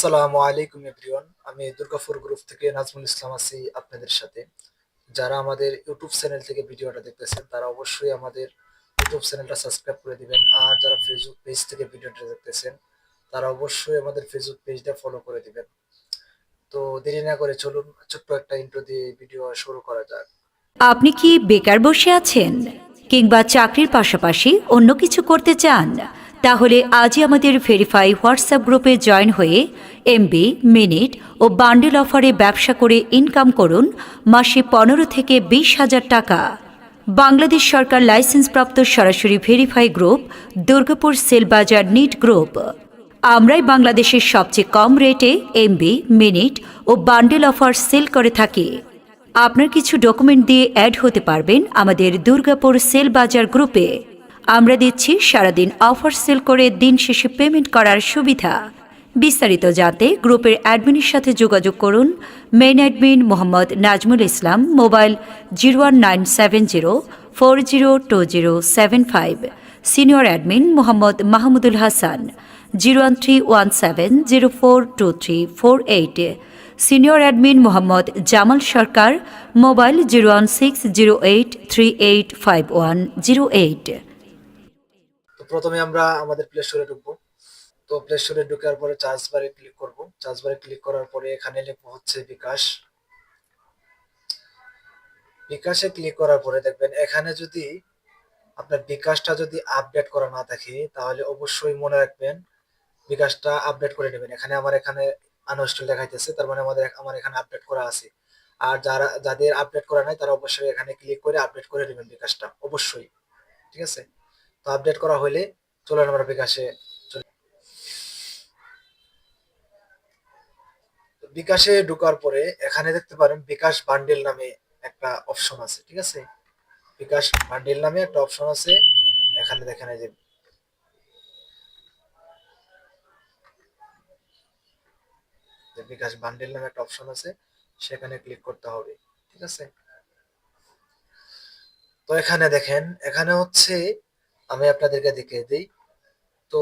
আসসালামু আলাইকুম এভরিওয়ান। আমি দুর্গাপুর গ্রুপ থেকে নাজমুল ইসলাম আছি আপনাদের সাথে। যারা আমাদের ইউটিউব চ্যানেল থেকে ভিডিওটা দেখতেছেন, তারা অবশ্যই আমাদের ইউটিউব চ্যানেলটা সাবস্ক্রাইব করে দিবেন। আর যারা ফেসবুক পেজ থেকে ভিডিওটা দেখতেছেন, তারা অবশ্যই আমাদের ফেসবুক পেজটা ফলো করে দিবেন। তো দেরি না করে চলুন, ছোট্ট একটা ইন্ট্রো দিয়ে ভিডিও শুরু করা যাক। আপনি কি বেকার বসে আছেন? কিংবা চাকরির পাশাপাশি অন্য কিছু করতে চান? তাহলে আজই আমাদের ভেরিফাই হোয়াটসঅ্যাপ গ্রুপে জয়েন হয়ে এমবি মিনিট ও বান্ডেল অফারে ব্যবসা করে ইনকাম করুন মাসে পনেরো থেকে বিশ হাজার টাকা। বাংলাদেশ সরকার লাইসেন্সপ্রাপ্ত সরাসরি ভেরিফাই গ্রুপ দুর্গাপুর সেলবাজার নিট গ্রুপ আমরাই বাংলাদেশের সবচেয়ে কম রেটে এমবি মিনিট ও বান্ডেল অফার সেল করে থাকি। আপনার কিছু ডকুমেন্ট দিয়ে অ্যাড হতে পারবেন আমাদের দুর্গাপুর সেল বাজার গ্রুপে আমরা দিচ্ছি সারাদিন অফার সেল করে দিন শেষে পেমেন্ট করার সুবিধা। বিস্তারিত জানতে গ্রুপের অ্যাডমিনের সাথে যোগাযোগ করুন main admin Mohammad Nazmul Islam, mobile zero one nine seven zero four zero two zero seven five. Senior admin Mohammad Mahmudul Hasan, zero one three one seven zero four two three four eight. Senior admin Mohammad Jamal Sarkar, mobile zero one six zero eight three eight five one zero eight. প্রথমে আমরা আমাদের play স্টোরে ঢুকবো। তো play স্টোরে ঢুকার পরে charge বারে ক্লিক করব। চার্জ বারে ক্লিক করার পরে এখানে লিখব হচ্ছে বিকাশ। বিকাশে ক্লিক করার পরে দেখবেন এখানে যদি আপনার বিকাশটা যদি আপডেট করা না থাকে, তাহলে অবশ্যই মনে রাখবেন বিকাশটা আপডেট করে নেবেন। এখানে আমার এখানে আনইনস্টল দেখাইতেছে, তার মানে আমাদের আমার এখানে আপডেট করা আছে। আর যারা, যাদের আপডেট করা নাই, তারা অবশ্যই এখানে ক্লিক করে আপডেট করে নেবেন বিকাশটা, অবশ্যই। ঠিক আছে? তো আপডেট করা হলে চলুন আমরা বিকাশে চলে বিকাশে ঢোকার পরে এখানে দেখতে পারেন বিকাশ বান্ডেল নামে একটা অপশন আছে, ঠিক আছে? বিকাশ বান্ডেল নামে একটা অপশন আছে। এখানে দেখেন যে বিকাশ বান্ডেল নামে একটা অপশন আছে, সেখানে ক্লিক করতে হবে, ঠিক আছে? তো এখানে দেখেন, এখানে হচ্ছে আমি আপনাদেরকে দেখিয়ে দিই। তো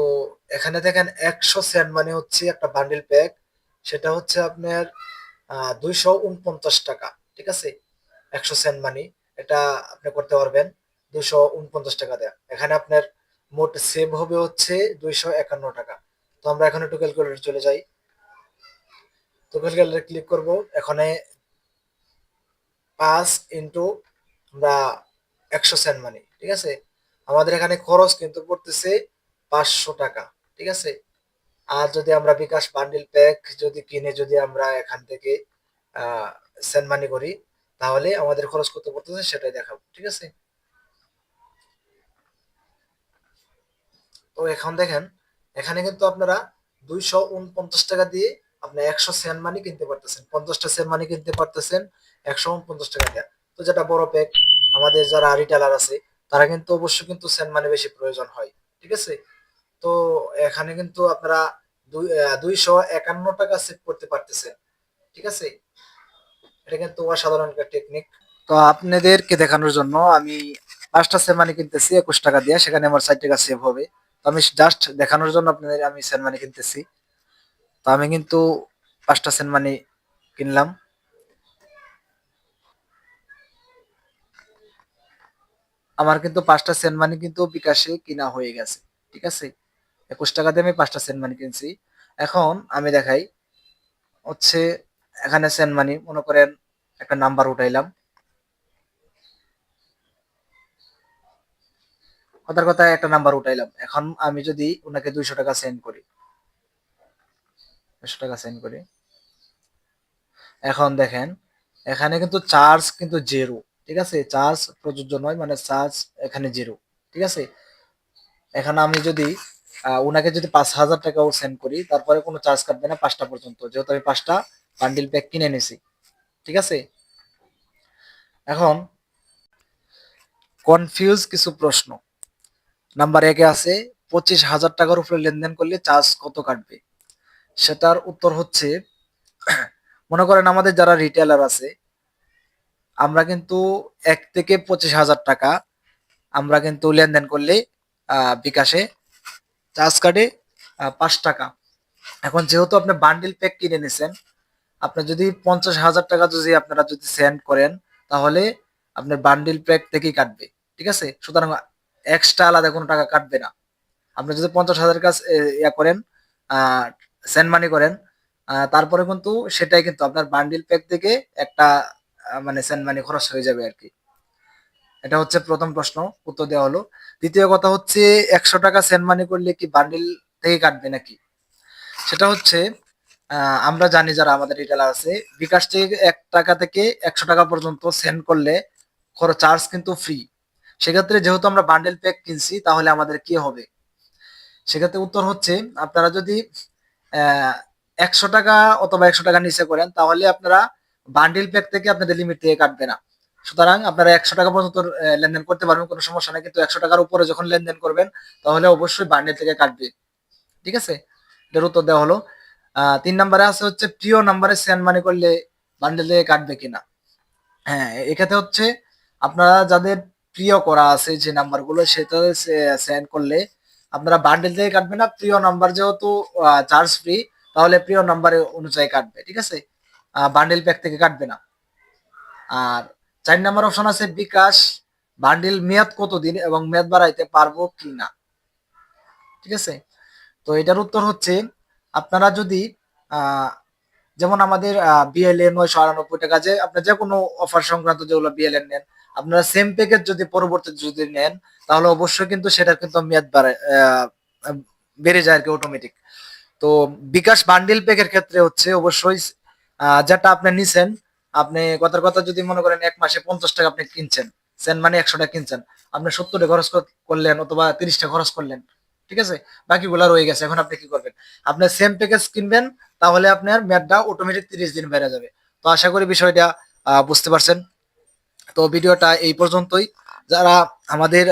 এখানে দেখেন একশো সেন্ট মানে হচ্ছে একটা বান্ডেল প্যাক। সেটা হচ্ছে আপনার দুইশো উনপঞ্চাশ টাকা, ঠিক আছে? একশো সেন্ট মানি, এটা আপনি করতে পারবেন। দুইশো উনপঞ্চাশ টাকা দেয়া। এখানে আপনার মোট সেভ হবে হচ্ছে দুইশো একান্ন টাকা। তো আমরা এখন একটু ক্যালকুলেটর চলে যাই। তো ক্যালকুলেটর ক্লিক করব। এখানে পাঁচ ইন্টু আমরা একশো সেন্ট মানি, ঠিক আছে? আমাদের এখানে খরচ কিন্তু পড়তেছে পাঁচশো টাকা, ঠিক আছে? আর যদি আমরা বিকাশ বান্ডিল প্যাক যদি কিনে যদি আমরা এখান থেকে সেন্ড মানি করি, তাহলে আমাদের খরচ কত পড়তেছে সেটাই দেখাবো, ঠিক আছে? তো এখন দেখেন, এখানে কিন্তু আপনারা দুইশো উনপঞ্চাশ টাকা দিয়ে আপনি একশো সেন্ট মানি কিনতে পারতেছেন, পঞ্চাশটা সেন্ট মানি কিনতে পারতেছেন, একশো উনপঞ্চাশ টাকা দেওয়া তো যেটা বড় প্যাক আমাদের যারা রিটেলার আছে তারা কিন্তু অবশ্যই কিন্তু সেন্ট মানি বেশি প্রয়োজন হয়, ঠিক আছে? তো এখানে কিন্তু আপনারা দুইশো একান্ন টাকা সেভ করতে পারতেছেন, ঠিক আছে? এটা কিন্তু অসাধারণ একটা টেকনিক তো আপনাদেরকে দেখানোর জন্য আমি পাঁচটা সেভ মানি কিনতেছি, একুশ টাকা দিয়ে, সেখানে আমার ষাট টাকা সেভ হবে। তো আমি জাস্ট দেখানোর জন্য আপনাদের, আমি সেন্ট মানি কিনতেছি। তো আমি কিন্তু পাঁচটা সেন্ট মানি কিনলাম। আমার কিন্তু পাঁচটা সেন্ট মানি কিন্তু বিকাশে কিনা হয়ে গেছে, ঠিক আছে? একুশ টাকা দিয়ে আমি পাঁচটা সেন্ট মানি কিনছি। এখন আমি দেখাই, হচ্ছে এখানে সেন্ট মানি মনে করেন একটা নাম্বার উঠাইলাম। কথার কথা একটা নাম্বার উঠাইলাম। এখন আমি যদি ওনাকে দুইশো টাকা সেন্ড করি দুশো টাকা সেন্ড করি। এখন দেখেন, এখানে কিন্তু চার্জ কিন্তু জিরো ঠিক আছে? চার্জ প্রযোজ্য নয় মানে চার্জ এখানে জিরো ঠিক আছে? এখানে আমি যদি ওনাকে যদি পাঁচ হাজার টাকাও সেন্ড করি, তারপরে কোনো চার্জ কাটবে না পাঁচটা পর্যন্ত, যেহেতু আমি পাঁচটা বান্ডিল প্যাক কিনে নিছি ঠিক আছে? এখন কনফিউজ কিছু প্রশ্ন। নাম্বার একে আছে, পঁচিশ হাজার টাকার উপরে লেনদেন করলে চার্জ কত কাটবে? সেটার উত্তর হচ্ছে, মনে করেন আমাদের যারা রিটেলার আছে আমরা কিন্তু এক থেকে পঁচিশ হাজার টাকা আমরা কিন্তু লেনদেন করলে বিকাশে চার্জ কাটে পাঁচ টাকা। এখন যেহেতু আপনি বান্ডিল প্যাক কিনে নিছেন, আপনি যদি পঞ্চাশ হাজার টাকা যদি আপনারা যদি সেন্ড করেন, তাহলে আপনার বান্ডিল প্যাক থেকেই কাটবে, ঠিক আছে? সুতরাং এক্সট্রা আলাদা কোনো টাকা কাটবে না। আপনি যদি পঞ্চাশ হাজার কাজ ইয়া করেন সেন্ড মানি করেন তারপরে কিন্তু সেটাই কিন্তু আপনার বান্ডিল প্যাক থেকে একটা মানে সেন্ড মানি খরচ হয়ে যাবে আর কি। এটা হচ্ছে প্রথম প্রশ্ন, উত্তর দেওয়া হলো। দ্বিতীয় কথা হচ্ছে, একশো টাকা সেন্ড মানি করলে কি বান্ডিল থেকে কাটবে নাকি? সেটা হচ্ছে আমরা জানি যারা আমাদের রিটেলার আছে, বিকাশ থেকে এক টাকা থেকে একশো টাকা পর্যন্ত সেন্ড করলে খরচ, চার্জ কিন্তু ফ্রি সেক্ষেত্রে যেহেতু আমরা বান্ডেল প্যাক কিনছি, তাহলে আমাদের কি হবে? সেক্ষেত্রে উত্তর হচ্ছে, আপনারা যদি একশো টাকা অথবা একশো টাকা নিচে করেন, তাহলে আপনারা বান্ডিল প্যাক থেকে আপনাদের লিমিট থেকে কাটবে না। সুতরাং আপনারা একশো টাকা পর্যন্ত লেনদেন করতে পারবেন, কোনো সমস্যা নেই। কিন্তু একশো টাকার উপরে যখন লেনদেন করবেন, তাহলে অবশ্যই বান্ডিল থেকে কাটবে। ঠিক আছে? এটার উত্তর দেওয়া হলো। তিন নম্বরে আছে হচ্ছে, প্রিয় নাম্বারে সেন্ড মানি করলে বান্ডিল থেকে কাটবে কিনা? হ্যাঁ এক্ষেত্রে হচ্ছে, আপনারা যাদের প্রিয় করা আছে যে নাম্বারগুলো সেটা সেন্ড করলে আপনারা বান্ডেল থেকে কাটবে না। প্রিয় নাম্বার যেহেতু চার্জ ফ্রি তাহলে প্রিয় নাম্বার অনুযায়ী কাটবে। ঠিক আছে? বান্ডেল প্যাক থেকে কাটবে না। আর চার নাম্বার অপশন আছে বিকাশ বান্ডেল মেয়াদ কতদিন এবং মেয়াদ বাড়াইতে পারব কি না ঠিক আছে? তো এটার উত্তর হচ্ছে, আপনারা যদি যেমন আমাদের বিএলএ নয়শো আটানব্বই টাকা যে আপনার যে কোনো অফার সংক্রান্ত যেগুলো বিএলএ নেন, আপনারা সেম প্যাকেজ যদি পরবর্তীতে যদি নেন, তাহলে অবশ্যই কিন্তু সেটা কিন্তু মেয়াদ বাড়ায় বেড়ে যায় আর কি অটোমেটিক তো বিকাশ বান্ডিল প্যাকের ক্ষেত্রে হচ্ছে অবশ্যই যেটা আপনি নিছেন, আপনি কথার কথা যদি মনে করেন এক মাসে পঞ্চাশ টাকা আপনি কিনছেন, সেন মানে একশো টাকা কিনছেন, আপনি সত্তর টাকা খরচ করলেন অথবা তিরিশ টাকা খরচ করলেন, ঠিক আছে? বাকিগুলো রয়ে গেছে, এখন আপনি কি করবেন? আপনি সেম প্যাকেজ কিনবেন, তাহলে আপনার মেয়াদটা অটোমেটিক তিরিশ দিন বেড়ে যাবে। তো আশা করি বিষয়টা বুঝতে পারছেন। তো ভিডিওটা এই পর্যন্তই। যারা আমাদের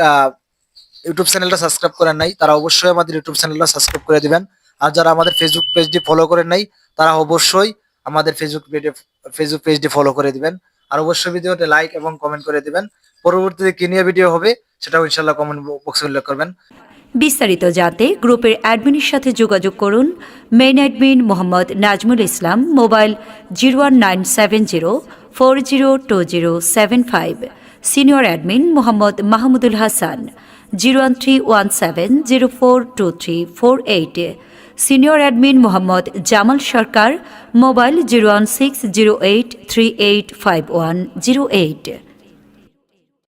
ইউটিউব চ্যানেলটা সাবস্ক্রাইব করেন নাই, তারা অবশ্যই আমাদের ইউটিউব চ্যানেলটা সাবস্ক্রাইব করে দিবেন। আর যারা আমাদের ফেসবুক পেজটি ফলো করেন নাই, তারা অবশ্যই আমাদের ফেসবুক পেজে ফেসবুক পেজটি ফলো করে দিবেন। আর অবশ্যই ভিডিওতে লাইক এবং কমেন্ট করে দিবেন। পরবর্তীতে কি নিয়ে ভিডিও হবে, সেটাও ইনশাল্লাহ কমেন্ট বক্সে উল্লেখ করবেন। বিস্তারিত জানতে গ্রুপের অ্যাডমিনের সাথে যোগাযোগ করুন। Main admin Mohammad Nazmul Islam, mobile zero one nine seven zero four zero two zero seven five senior admin Mohammad Mahmudul Hasan zero one three one seven zero four two three four eight senior admin Mohammad Jamal Sarkar, mobile zero one six zero eight three eight five one zero eight.